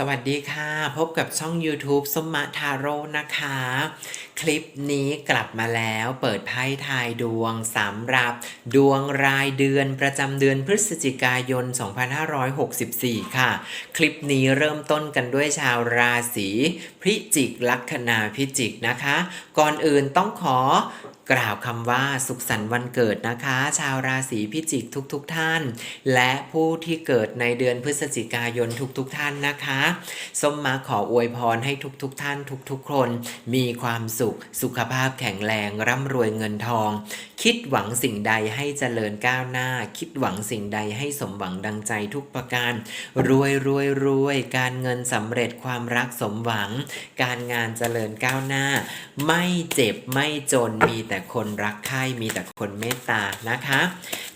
สวัสดีค่ะ พบกับช่อง YouTube สมมะทาโร่นะคะ คลิปนี้กลับมาแล้วเปิดไพ่ทายดวงสำหรับ ดวงรายเดือนประจำเดือนพฤศจิกายน 2564 ค่ะ คลิปนี้เริ่มต้นกันด้วยชาวราศีพิจิกลัคนาพิจิกนะคะ ก่อนอื่นต้องขอกล่าวคำว่าสุขสันต์วันเกิดนะคะ ชาวราศีพิจิกทุกๆทท่าน และผู้ที่เกิดในเดือนพฤศจิกายนทุกๆทท่านนะคะส้มมาขออวยพรให้ทุกๆทท่านทุกๆ คน มีความสุข สุขภาพแข็งแรง ร่ำรวยเงินทอง คิดหวังสิ่งใดให้เจริญก้าวหน้า คิดหวังสิ่งใดให้สมหวังดังใจทุกประการ รวยรวยรวยการเงินสำเร็จความรักสมหวัง การงานเจริญก้าวหน้า ไม่เจ็บไม่จนมีแต่คนรักใคร่มีแต่คนเมตตานะคะ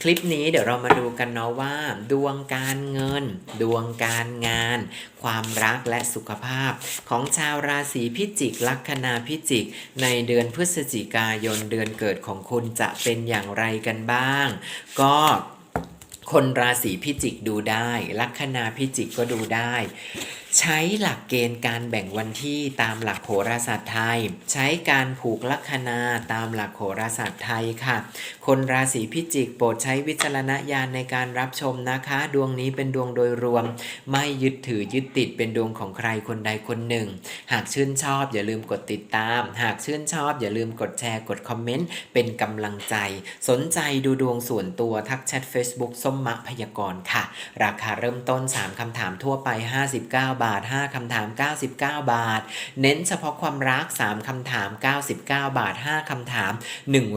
คลิปนี้เดี๋ยวเรามาดูกันเนาะว่า ดวงการเงิน ดวงการงาน ความรักและสุขภาพ ของชาวราศีพิจิกลัคนาพิจิก ในเดือนพฤศจิกายนเดือนเกิดของคุณจะเป็นอย่างไรกันบ้าง ก็คนราศีพิจิกดูได้ ลัคนาพิจิกก็ดูได้ ใช้หลักเกณฑ์การแบ่งวันที่ตามหลักโหราศาสตร์ไทย ใช้การผูกลัคนาตามหลักโหราศาสตร์ไทยค่ะ คนราศีพิจิกโปรดใช้วิจารณญาณในการรับชมนะคะ ดวงนี้เป็นดวงโดยรวม ไม่ยึดถือยึดติดเป็นดวงของใครคนใดคนหนึ่ง หากชื่นชอบอย่าลืมกดติดตาม หากชื่นชอบอย่าลืมกดแชร์กดคอมเมนต์เป็นกำลังใจ สนใจดูดวงส่วนตัวทักแชท Facebook ส้มมะพยากรณ์ค่ะ ราคาเริ่มต้น 3คำถามทั่วไป 59บาท 5คำถาม 99 บาท เน้นเฉพาะความรัก 3คำถาม 99 บาท 5คำถาม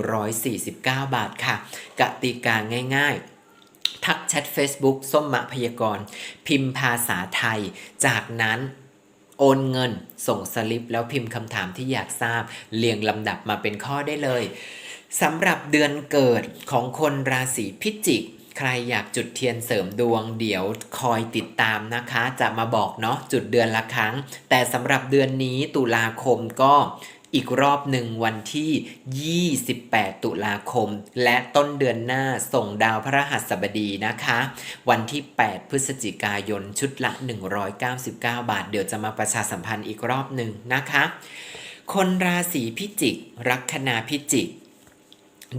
149 บาทค่ะ กติกาง่ายๆทักแชท Facebook ส้มมะพยากร พิมพ์ภาษาไทย จากนั้นโอนเงิน ส่งสลิป แล้วพิมพ์คำถามที่อยากทราบ เรียงลำดับมาเป็นข้อได้เลยสำหรับเดือนเกิดของคนราศีพิจิก ใครอยากจุดเทียนเสริมดวง เดี๋ยวคอยติดตามนะคะ จะมาบอกเนาะจุดเดือนละครั้ง แต่สำหรับเดือนนี้ตุลาคมก็อีกรอบหนึ่งวันที่ 28 ตุลาคม และต้นเดือนหน้าส่งดาวพระหัสบดีนะคะ วันที่ 8 พฤศจิกายนชุดละ 199 บาท เดี๋ยวจะมาประชาสัมพันธ์อีกรอบหนึ่งนะคะ คนราศีพิจิก ลัคนาพิจิก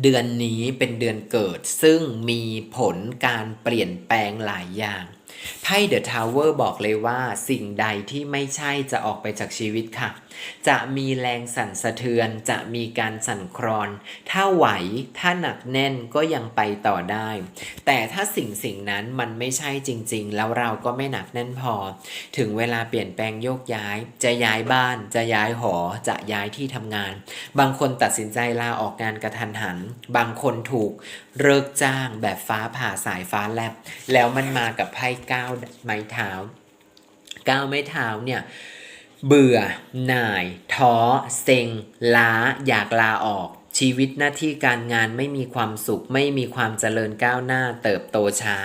เดือนนี้เป็นเดือนเกิด ซึ่งมีผลการเปลี่ยนแปลงหลายอย่าง ไพ่เดอะทาวเวอร์บอกเลยว่า สิ่งใดที่ไม่ใช่จะออกไปจากชีวิตค่ะ จะมีแรงสั่นสะเทือน จะมีการสั่นคลอน ถ้าไหวถ้าหนักแน่นก็ยังไปต่อได้ แต่ถ้าสิ่งสิ่งนั้นมันไม่ใช่จริง ๆ แล้วเราก็ไม่หนักแน่นพอ ถึงเวลาเปลี่ยนแปลงโยกย้าย จะย้ายบ้าน จะย้ายหอ จะย้ายที่ทำงาน บางคนตัดสินใจลาออกงานกระทันหัน บางคนถูกเลิกจ้างแบบฟ้าผ่าสายฟ้าแลบแล้วมันมากับไพ่ก้าวไม้เท้าก้าวไม้เท้าเนี่ยเบื่อหน่าย ท้อ เซ็ง ล้า อยากลาออก ชีวิตหน้าที่การงานไม่มีความสุข ไม่มีความเจริญก้าวหน้า เติบโตช้า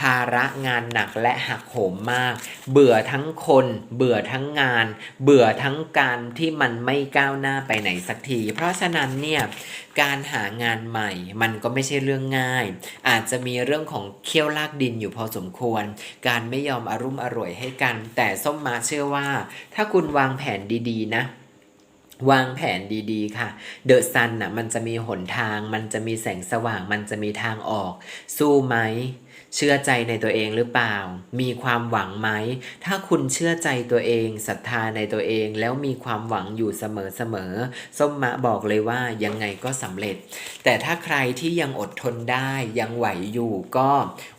ภาระงานหนักและหักโหมมาก เบื่อทั้งคน เบื่อทั้งงาน เบื่อทั้งการที่มันไม่ก้าวหน้าไปไหนสักที เพราะฉะนั้นเนี่ยการหางานใหม่มันก็ไม่ใช่เรื่องง่าย อาจจะมีเรื่องของเคี่ยวลากดินอยู่พอสมควร การไม่ยอมอารุ่มอร่วยให้กัน แต่ส้มมาเชื่อว่า ถ้าคุณวางแผนดีๆนะ วางแผนดีๆ ค่ะ เดอะซันน่ะมันจะมีหนทาง มันจะมีแสงสว่าง มันจะมีทางออก สู้ไหม เชื่อใจในตัวเองหรือเปล่า มีความหวังไหม ถ้าคุณเชื่อใจตัวเองศรัทธาในตัวเอง แล้วมีความหวังอยู่เสมอๆส้มมะบอกเลยว่ายังไงก็สำเร็จ แต่ถ้าใครที่ยังอดทนได้ยังไหวอยู่ก็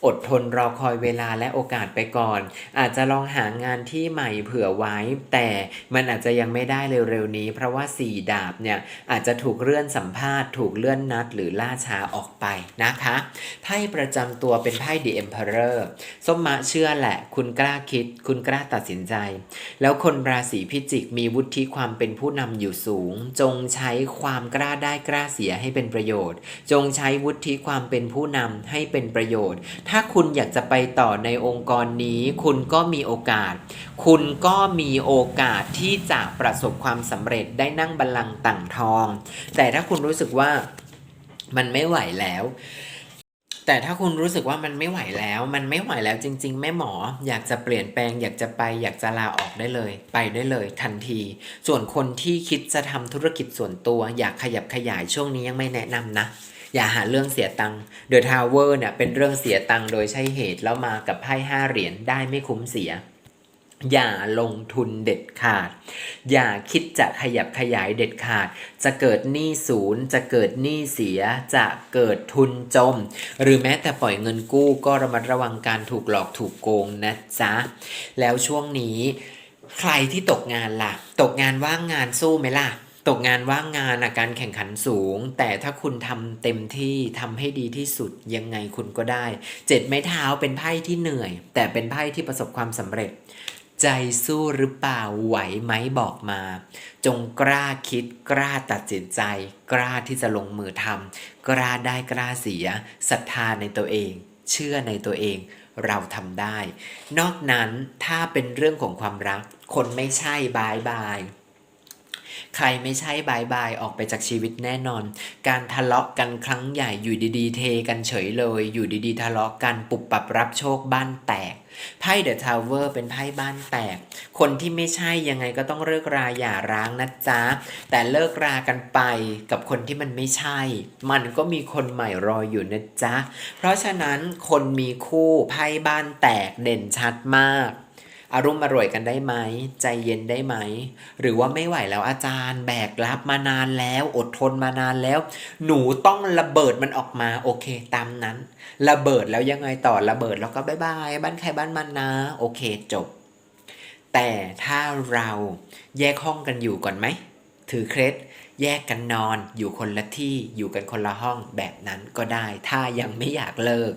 อดทนรอคอยเวลาและโอกาสไปก่อน อาจจะลองหางานที่ใหม่เผื่อไว้ แต่มันอาจจะยังไม่ได้เร็วๆนี้ เพราะว่าสี่ดาบเนี่ยอาจจะถูกเลื่อนสัมภาษณ์ ถูกเลื่อนนัด หรือล่าช้าออกไปนะคะไพ่ประจำตัวเป็นไพ่ The Emperor ส้มมะเชื่อแหละ คุณกล้าคิด คุณกล้าตัดสินใจ แล้วคนราศีพิจิกมีวุฒิความเป็นผู้นำอยู่สูง จงใช้ความกล้าได้กล้าเสียให้เป็นประโยชน์ จงใช้วุฒิความเป็นผู้นำให้เป็นประโยชน์ ถ้าคุณอยากจะไปต่อในองค์กรนี้ คุณก็มีโอกาส คุณก็มีโอกาสที่จะประสบความสำเร็จได้นั่งบัลลังก์ต่างทอง แต่ถ้าคุณรู้สึกว่ามันไม่ไหวแล้ว แต่ถ้าคุณรู้สึกว่ามันไม่ไหวแล้ว มันไม่ไหวแล้วจริง ๆ แม่หมอ อยากจะเปลี่ยนแปลง อยากจะไป อยากจะลาออกได้เลย ไปได้เลยทันที ส่วนคนที่คิดจะทำธุรกิจส่วนตัว อยากขยับขยายช่วงนี้ยังไม่แนะนำนะอย่าหาเรื่องเสียตังค์เดอะทาวเวอร์เนี่ยเป็นเรื่องเสียตังค์โดยใช่เหตุแล้วมากับไพ่ห้าเหรียญได้ไม่คุ้มเสีย อย่าลงทุนเด็ดขาด อย่าคิดจะขยับขยายเด็ดขาด จะเกิดหนี้ศูนย์ จะเกิดหนี้เสีย จะเกิดทุนจม หรือแม้แต่ปล่อยเงินกู้ก็ระมัดระวังการถูกหลอกถูกโกงนะจ๊ะ แล้วช่วงนี้ ใครที่ตกงานล่ะ ตกงานว่างงานสู้ไหมล่ะตกงานว่างงานอาการแข่งขันสูง แต่ถ้าคุณทำเต็มที่ทำให้ดีที่สุดยังไงคุณก็ได้ เจ็ดไม้เท้าเป็นไพ่ที่เหนื่อย แต่เป็นไพ่ที่ประสบความสำเร็จ ใจสู้หรือเปล่าไหวไหมบอกมา จงกล้าคิดกล้าตัดสินใจ กล้าที่จะลงมือทำกล้าได้กล้าเสียศรัทธาในตัวเอง เชื่อในตัวเองเราทำได้ นอกนั้นถ้าเป็นเรื่องของความรัก คนไม่ใช่บายบาย ใครไม่ใช่บายบายออกไปจากชีวิตแน่นอน การทะเลาะกันครั้งใหญ่อยู่ดีๆ เทกันเฉยเลย อยู่ดีๆ ทะเลาะกันปุบปับรับโชคบ้านแตกไพ่เดอะทาวเวอร์เป็นไพ่บ้านแตก คนที่ไม่ใช่ยังไงก็ต้องเลิกราอย่าร้างนะจ๊ะ แต่เลิกรากันไปกับคนที่มันไม่ใช่ มันก็มีคนใหม่รออยู่นะจ๊ะ เพราะฉะนั้นคนมีคู่ไพ่บ้านแตกเด่นชัดมาก อารมณ์อร่วยกันได้ไหม ใจเย็นได้ไหม หรือว่าไม่ไหวแล้วอาจารย์แบกรับมานานแล้ว อดทนมานานแล้ว หนูต้องระเบิดมันออกมาโอเค ตามนั้น ระเบิดแล้วยังไงต่อระเบิดแล้วก็บายบายบ้านใครบ้านมันนะ โอเคจบ แต่ถ้าเราแยกห้องกันอยู่ก่อนไหม ถือเคล็ดแยกกันนอนอยู่คนละที่อยู่กันคนละห้องแบบนั้นก็ได้ ถ้ายังไม่อยากเลิก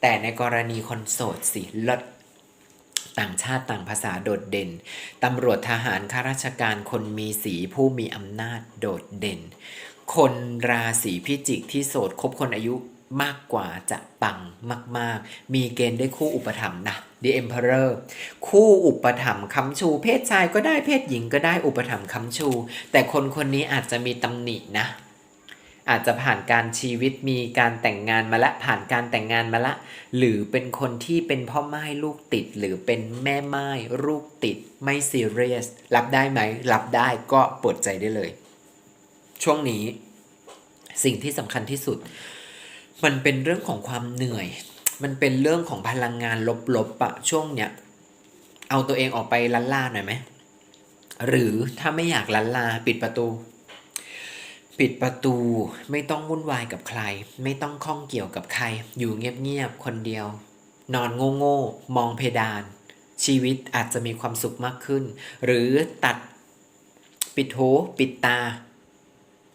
แต่ในกรณีคนโสดสิลด ต่างชาติต่างภาษาโดดเด่น ตำรวจทหารข้าราชการคนมีสีผู้มีอำนาจโดดเด่น คนราศีพิจิกที่โสดคบคนอายุมากกว่าจะปังมาก ๆ มีเกณฑ์ได้คู่อุปถัมภ์นะ The Emperor คู่อุปถัมภ์ค้ำชู เพศชายก็ได้เพศหญิงก็ได้อุปถัมภ์ค้ำชู แต่คนคนนี้อาจจะมีตำหนินะ อาจจะผ่านการชีวิตมีการแต่งงานมาละผ่านการแต่งงานมาละ หรือเป็นคนที่เป็นพ่อไม้ลูกติด หรือเป็นแม่ไม้ลูกติดไม่ซีเรียสรับได้ไหมรับได้ก็เปิดใจได้เลย ช่วงนี้ สิ่งที่สำคัญที่สุด มันเป็นเรื่องของความเหนื่อย มันเป็นเรื่องของพลังงานลบๆอะช่วงเนี้ยเอาตัวเองออกไปลันล่าหน่อยไหมหรือถ้าไม่อยากลันลาปิดประตู ปิดประตูไม่ต้องวุ่นวายกับใคร ไม่ต้องข้องเกี่ยวกับใคร อยู่เงียบๆคนเดียว นอนโง่ๆมองเพดาน ชีวิตอาจจะมีความสุขมากขึ้น หรือตัดปิดหูปิดตา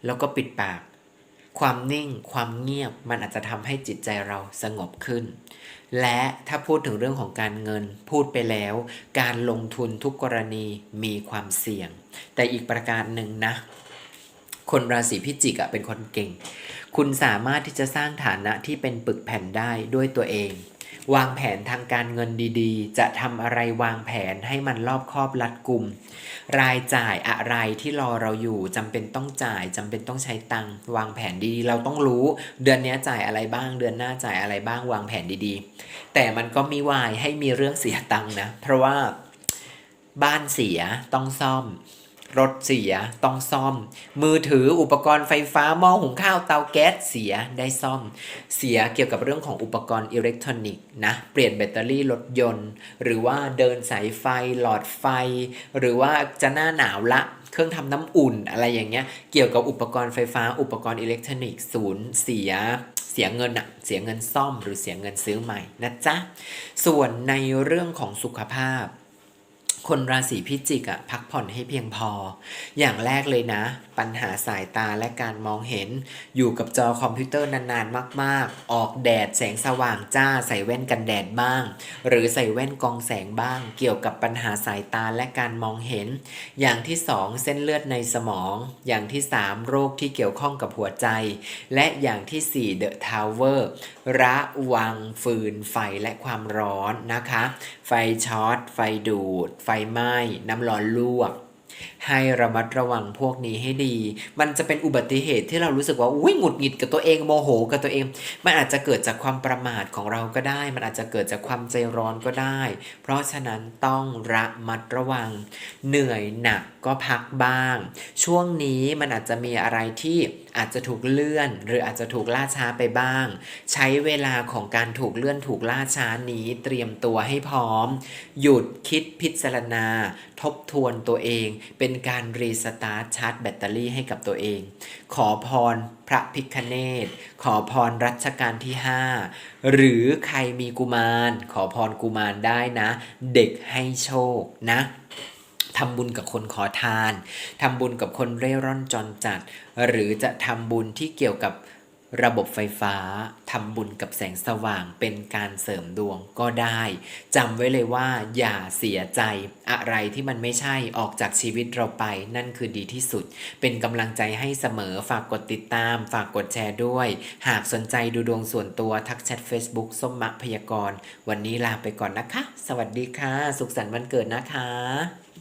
แล้วก็ปิดปาก ความนิ่งความเงียบมันอาจจะทำให้จิตใจเราสงบขึ้น และถ้าพูดถึงเรื่องของการเงินพูดไปแล้ว การลงทุนทุกกรณีมีความเสี่ยง แต่อีกประการหนึ่งนะ คนราศีพิจิกอะเป็นคนเก่ง คุณสามารถที่จะสร้างฐานะที่เป็นปึกแผ่นได้ด้วยตัวเอง วางแผนทางการเงินดีๆ จะทำอะไรวางแผนให้มันรอบคอบรัดกุม รายจ่ายอะไรที่รอเราอยู่จำเป็นต้องจ่ายจำเป็นต้องใช้ตังค์วางแผนดีๆ เราต้องรู้ เดือนนี้จ่ายอะไรบ้าง เดือนหน้าจ่ายอะไรบ้าง วางแผนดีๆ แต่มันก็มีวายให้มีเรื่องเสียตังค์นะ เพราะว่าบ้านเสียต้องซ่อม รถเสียต้องซ่อม มือถืออุปกรณ์ไฟฟ้าหม้อหุงข้าวเตาแก๊สเสียได้ซ่อม เสียเกี่ยวกับเรื่องของอุปกรณ์อิเล็กทรอนิกส์นะเปลี่ยนแบตเตอรี่รถยนต์ หรือว่าเดินสายไฟหลอดไฟ หรือว่าจะหน้าหนาวละเครื่องทำน้ำอุ่นอะไรอย่างเงี้ยเกี่ยวกับอุปกรณ์ไฟฟ้า อุปกรณ์อิเล็กทรอนิกส์ศูนย์เสียเสียเงินอะเสียเงินซ่อมหรือเสียเงินซื้อใหม่นะจ๊ะส่วนในเรื่องของสุขภาพ คนราศีพิจิกอะพักผ่อนให้เพียงพอ อย่างแรกเลยนะ ปัญหาสายตาและการมองเห็น อยู่กับจอคอมพิวเตอร์นานๆ มากๆ ออกแดดแสงสว่างจ้าใส่แว่นกันแดดบ้าง หรือใส่แว่นกรองแสงบ้าง เกี่ยวกับปัญหาสายตาและการมองเห็น อย่างที่สองเส้นเลือดในสมอง อย่างที่สามโรคที่เกี่ยวข้องกับหัวใจ และอย่างที่สี่เดอะทาวเวอร์ระวังฟืนไฟและความร้อนนะคะ ไฟช็อตไฟดูดไฟไหม้น้ำร้อนลวก ให้ระมัดระวังพวกนี้ให้ดี มันจะเป็นอุบัติเหตุที่เรารู้สึกว่าอุ้ยหงุดหงิดกับตัวเองโมโหกับตัวเอง มันอาจจะเกิดจากความประมาทของเราก็ได้ มันอาจจะเกิดจากความใจร้อนก็ได้ เพราะฉะนั้นต้องระมัดระวัง เหนื่อยหนักก็พักบ้าง ช่วงนี้มันอาจจะมีอะไรที่ อาจจะถูกเลื่อน หรืออาจจะถูกล่าช้าไปบ้าง ใช้เวลาของการถูกเลื่อนถูกล่าช้านี้เตรียมตัวให้พร้อม หยุดคิดพิจารณา ทบทวนตัวเอง เป็นการรีสตาร์ทชาร์จแบตเตอรี่ให้กับตัวเอง ขอพรพระพิคเนตขอพรรัชกาลที่ 5 หรือใครมีกุมาร ขอพรกุมารได้นะ เด็กให้โชคนะ ทำบุญกับคนขอทานทำบุญกับคนเร่ร่อนจรจัด หรือจะทำบุญที่เกี่ยวกับระบบไฟฟ้าทำบุญกับแสงสว่างเป็นการเสริมดวงก็ได้จำไว้เลยว่า อย่าเสียใจ อะไรที่มันไม่ใช่ออกจากชีวิตเราไป นั่นคือดีที่สุด เป็นกำลังใจให้เสมอฝากกดติดตาม ฝากกดแชร์ด้วย หากสนใจดูดวงส่วนตัวทักแชท Facebook ส้มมะพยากรณ์ วันนี้ลาไปก่อนนะคะ สวัสดีค่ะ สุขสันต์วันเกิดนะคะ